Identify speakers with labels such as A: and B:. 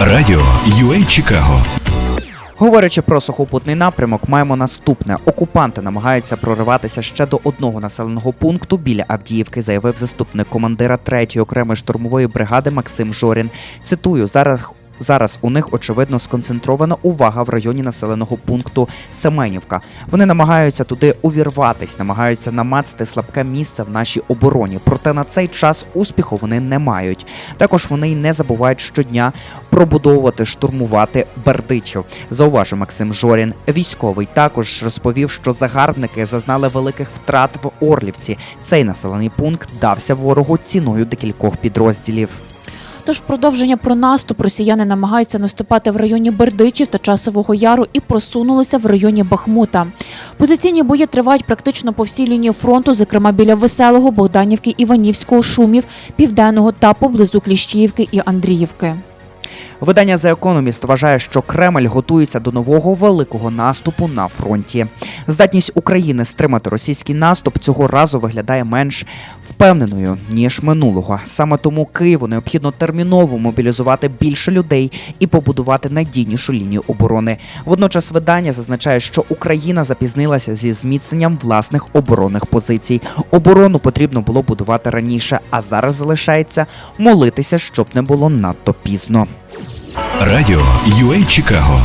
A: Радіо UA Чикаго
B: Говорячи про сухопутний напрямок, маємо наступне: окупанти намагаються прориватися ще до одного населеного пункту біля Авдіївки, заявив заступник командира 3-ї окремої штурмової бригади Максим Жорін. Цитую зараз. Зараз у них очевидно сконцентрована увага в районі населеного пункту Семенівка. Вони намагаються туди увірватись, намагаються намацати слабке місце в нашій обороні. Проте на цей час успіху вони не мають. Також вони й не забувають щодня пробудовувати, штурмувати Бердичів. Зауважив Максим Жорін. Військовий також розповів, що загарбники зазнали великих втрат в Орлівці. Цей населений пункт дався ворогу ціною декількох підрозділів.
C: Тож продовження про наступ росіяни намагаються наступати в районі Бердичів та Часового Яру і просунулися в районі Бахмута. Позиційні бої тривають практично по всій лінії фронту, зокрема біля Веселого, Богданівки, Іванівського, Шумів, Південного та поблизу Кліщіївки і Андріївки.
B: Видання The Economist вважає, що Кремль готується до нового великого наступу на фронті. Здатність України стримати російський наступ цього разу виглядає менш впевненою ніж минулого. Саме тому Києву необхідно терміново мобілізувати більше людей і побудувати надійнішу лінію оборони. Водночас видання зазначає, що Україна запізнилася зі зміцненням власних оборонних позицій. Оборону потрібно було будувати раніше, а зараз залишається молитися, щоб не було надто пізно.
A: Радіо UA Чикаго